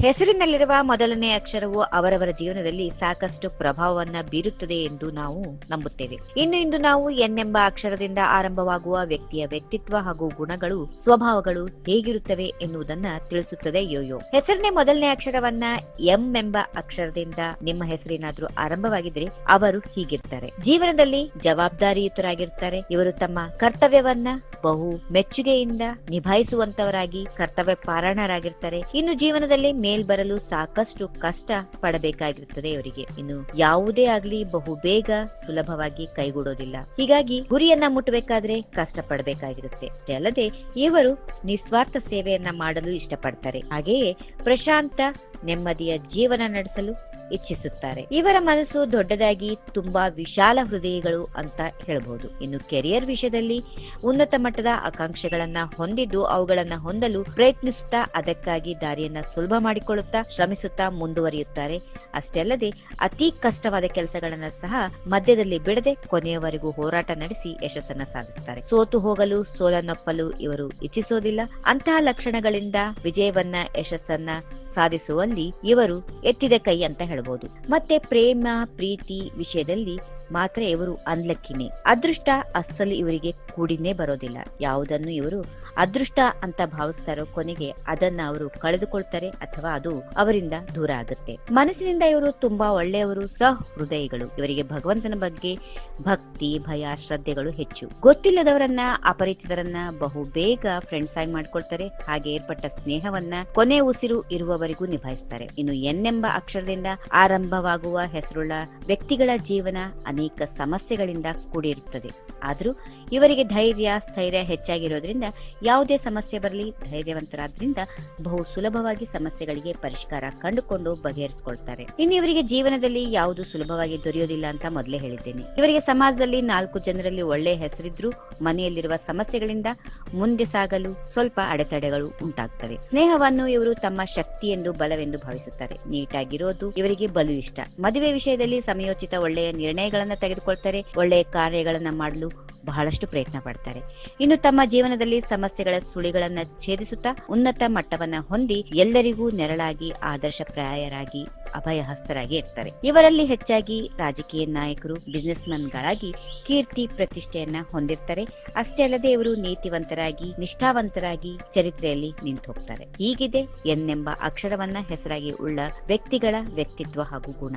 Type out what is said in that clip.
ಹೆಸರಿನಲ್ಲಿರುವ ಮೊದಲನೇ ಅಕ್ಷರವು ಅವರವರ ಜೀವನದಲ್ಲಿ ಸಾಕಷ್ಟು ಪ್ರಭಾವವನ್ನ ಬೀರುತ್ತದೆ ಎಂದು ನಾವು ನಂಬುತ್ತೇವೆ. ಇನ್ನು ಇಂದು ನಾವು ಎನ್ ಎಂಬ ಅಕ್ಷರದಿಂದ ಆರಂಭವಾಗುವ ವ್ಯಕ್ತಿಯ ವ್ಯಕ್ತಿತ್ವ ಹಾಗೂ ಗುಣಗಳು, ಸ್ವಭಾವಗಳು ಹೇಗಿರುತ್ತವೆ ಎನ್ನುವುದನ್ನ ತಿಳಿಸುತ್ತದೆ ಯೋಯೋ. ಹೆಸರಿನ ಮೊದಲನೇ ಅಕ್ಷರವನ್ನ ಎಂ ಎಂಬ ಅಕ್ಷರದಿಂದ ನಿಮ್ಮ ಹೆಸರೇನಾದ್ರೂ ಆರಂಭವಾಗಿದ್ರೆ ಅವರು ಹೀಗಿರ್ತಾರೆ. ಜೀವನದಲ್ಲಿ ಜವಾಬ್ದಾರಿಯುತರಾಗಿರ್ತಾರೆ. ಇವರು ತಮ್ಮ ಕರ್ತವ್ಯವನ್ನ ಬಹು ಮೆಚ್ಚುಗೆಯಿಂದ ನಿಭಾಯಿಸುವಂತವರಾಗಿ ಕರ್ತವ್ಯ ಪಾರಾಯಣರಾಗಿರ್ತಾರೆ ಇನ್ನು ಜೀವನದಲ್ಲಿ ಮೇಲ್ ಬರಲು ಸಾಕಷ್ಟು ಕಷ್ಟ ಪಡಬೇಕಾಗಿರುತ್ತದೆ ಇವರಿಗೆ ಇನ್ನು ಯಾವುದೇ ಆಗ್ಲಿ ಬಹು ಬೇಗ ಸುಲಭವಾಗಿ ಕೈಗೂಡೋದಿಲ್ಲ. ಹೀಗಾಗಿ ಗುರಿಯನ್ನ ಮುಟ್ಟಬೇಕಾದ್ರೆ ಕಷ್ಟ ಪಡಬೇಕಾಗಿರುತ್ತೆ ಅಷ್ಟೇ ಅಲ್ಲದೆ ಇವರು ನಿಸ್ವಾರ್ಥ ಸೇವೆಯನ್ನ ಮಾಡಲು ಇಷ್ಟಪಡ್ತಾರೆ. ಹಾಗೆಯೇ ಪ್ರಶಾಂತ ನೆಮ್ಮದಿಯ ಜೀವನ ನಡೆಸಲು ಇಚ್ಛಿಸುತ್ತಾರೆ. ಇವರ ಮನಸ್ಸು ದೊಡ್ಡದಾಗಿ ತುಂಬಾ ವಿಶಾಲ ಹೃದಯಗಳು ಅಂತ ಹೇಳಬಹುದು ಇನ್ನು ಕೆರಿಯರ್ ವಿಷಯದಲ್ಲಿ ಉನ್ನತ ಮಟ್ಟದ ಆಕಾಂಕ್ಷೆಗಳನ್ನ ಹೊಂದಿದ್ದು ಅವುಗಳನ್ನ ಹೊಂದಲು ಪ್ರಯತ್ನಿಸುತ್ತಾ ಅದಕ್ಕಾಗಿ ದಾರಿಯನ್ನ ಸುಲಭ ಮಾಡಿಕೊಳ್ಳುತ್ತಾ ಶ್ರಮಿಸುತ್ತಾ ಮುಂದುವರಿಯುತ್ತಾರೆ. ಅಷ್ಟೇ ಅಲ್ಲದೆ ಅತಿ ಕಷ್ಟವಾದ ಕೆಲಸಗಳನ್ನ ಸಹ ಮಧ್ಯದಲ್ಲಿ ಬಿಡದೆ ಕೊನೆಯವರೆಗೂ ಹೋರಾಟ ನಡೆಸಿ ಯಶಸ್ಸನ್ನ ಸಾಧಿಸುತ್ತಾರೆ. ಸೋತು ಹೋಗಲು ಸೋಲನ್ನೊಪ್ಪಲು ಇವರು ಇಚ್ಛಿಸೋದಿಲ್ಲ. ಅಂತಹ ಲಕ್ಷಣಗಳಿಂದ ವಿಜಯವನ್ನ, ಯಶಸ್ಸನ್ನ ಸಾಧಿಸುವಲ್ಲಿ ಇವರು ಎತ್ತಿದ ಕೈ ಅಂತ ಹೇಳಬಹುದು ಮತ್ತೆ ಪ್ರೇಮ ಪ್ರೀತಿ ವಿಷಯದಲ್ಲಿ ಮಾತ್ರ ಇವರು ಅನ್ಲಕ್ಕಿನಿ ಅದೃಷ್ಟ ಅಸ್ಸಲು ಇವರಿಗೆ ಕೂಡಿನೇ ಬರೋದಿಲ್ಲ. ಯಾವುದನ್ನು ಇವರು ಅದೃಷ್ಟ ಅಂತ ಭಾವಿಸ್ತಾರೋ ಕೊನೆಗೆ ಅದನ್ನ ಅವರು ಕಳೆದುಕೊಳ್ತಾರೆ ಅಥವಾ ಅದು ಅವರಿಂದ ದೂರ ಆಗುತ್ತೆ. ಮನಸ್ಸಿನಿಂದ ಇವರು ತುಂಬಾ ಒಳ್ಳೆಯವರು, ಸಹೃದಯಿಗಳು. ಇವರಿಗೆ ಭಗವಂತನ ಬಗ್ಗೆ ಭಕ್ತಿ, ಭಯ, ಶ್ರದ್ಧೆಗಳು ಹೆಚ್ಚು. ಗೊತ್ತಿಲ್ಲದವರನ್ನ, ಅಪರಿಚಿತರನ್ನ ಬಹು ಬೇಗ ಫ್ರೆಂಡ್ಸ್ ಆಗಿ ಮಾಡ್ಕೊಳ್ತಾರೆ. ಹಾಗೆ ಏರ್ಪಟ್ಟ ಸ್ನೇಹವನ್ನ ಕೊನೆ ಉಸಿರು ಇರುವವರೆಗೂ ನಿಭಾಯಿಸ್ತಾರೆ. ಇನ್ನು ಎನ್ ಎಂಬ ಅಕ್ಷರದಿಂದ ಆರಂಭವಾಗುವ ಹೆಸರುಳ್ಳ ವ್ಯಕ್ತಿಗಳ ಜೀವನ ಅನೇಕ ಸಮಸ್ಯೆಗಳಿಂದ ಕೂಡಿರುತ್ತದೆ. ಆದರೂ ಇವರಿಗೆ ಧೈರ್ಯ, ಸ್ಥೈರ್ಯ ಹೆಚ್ಚಾಗಿರೋದ್ರಿಂದ ಯಾವುದೇ ಸಮಸ್ಯೆ ಬರಲಿ, ಧೈರ್ಯವಂತರಾದ್ರಿಂದ ಬಹು ಸುಲಭವಾಗಿ ಸಮಸ್ಯೆಗಳಿಗೆ ಪರಿಷ್ಕಾರ ಕಂಡುಕೊಂಡು ಬಗೆಹರಿಸಿಕೊಳ್ತಾರೆ. ಇನ್ನು ಇವರಿಗೆ ಜೀವನದಲ್ಲಿ ಯಾವುದು ಸುಲಭವಾಗಿ ದೊರೆಯೋದಿಲ್ಲ ಅಂತ ಮೊದಲೇ ಹೇಳಿದ್ದೇನೆ. ಇವರಿಗೆ ಸಮಾಜದಲ್ಲಿ ನಾಲ್ಕು ಜನರಲ್ಲಿ ಒಳ್ಳೆಯ ಹೆಸರಿದ್ರು ಮನೆಯಲ್ಲಿರುವ ಸಮಸ್ಯೆಗಳಿಂದ ಮುಂದೆ ಸಾಗಲು ಸ್ವಲ್ಪ ಅಡೆತಡೆಗಳು ಉಂಟಾಗ್ತವೆ. ಸ್ನೇಹವನ್ನು ಇವರು ತಮ್ಮ ಶಕ್ತಿ ಎಂದು ಬಲವೆಂದು ಭಾವಿಸುತ್ತಾರೆ. ನೀಟಾಗಿರೋದು ಇವರಿಗೆ ಬಲು ಇಷ್ಟ. ಮದುವೆ ವಿಷಯದಲ್ಲಿ ಸಮಯೋಚಿತ ಒಳ್ಳೆಯ ನಿರ್ಣಯಗಳನ್ನ ತೆಗೆದುಕೊಳ್ತಾರೆ ಒಳ್ಳೆಯ ಕಾರ್ಯಗಳನ್ನ ಮಾಡಲು ಬಹಳಷ್ಟು ಪ್ರಯತ್ನ ಪಡ್ತಾರೆ. ಇನ್ನು ತಮ್ಮ ಜೀವನದಲ್ಲಿ ಸಮಸ್ಯೆಗಳ ಸುಳಿಗಳನ್ನ ಛೇದಿಸುತ್ತಾ ಉನ್ನತ ಮಟ್ಟವನ್ನ ಹೊಂದಿ ಎಲ್ಲರಿಗೂ ನೆರಳಾಗಿ ಅಭಯ ಅಭಯಹಸ್ತರಾಗಿ ಇರ್ತಾರೆ. ಇವರಲ್ಲಿ ಹೆಚ್ಚಾಗಿ ರಾಜಕೀಯ ನಾಯಕರು ಬಿಸಿನೆಸ್ ಗಳಾಗಿ ಕೀರ್ತಿ ಪ್ರತಿಷ್ಠೆಯನ್ನ ಹೊಂದಿರ್ತಾರೆ. ಅಷ್ಟೇ ಅಲ್ಲದೆ ಇವರು ನೀತಿವಂತರಾಗಿ, ನಿಷ್ಠಾವಂತರಾಗಿ ಚರಿತ್ರೆಯಲ್ಲಿ ನಿಂತು ಹೋಗ್ತಾರೆ ಹೀಗಿದೆ ಎನ್ನೆಂಬ ಅಕ್ಷರವನ್ನ ಹೆಸರಾಗಿ ಉಳ್ಳ ವ್ಯಕ್ತಿಗಳ ವ್ಯಕ್ತಿತ್ವ ಹಾಗೂ ಗುಣ.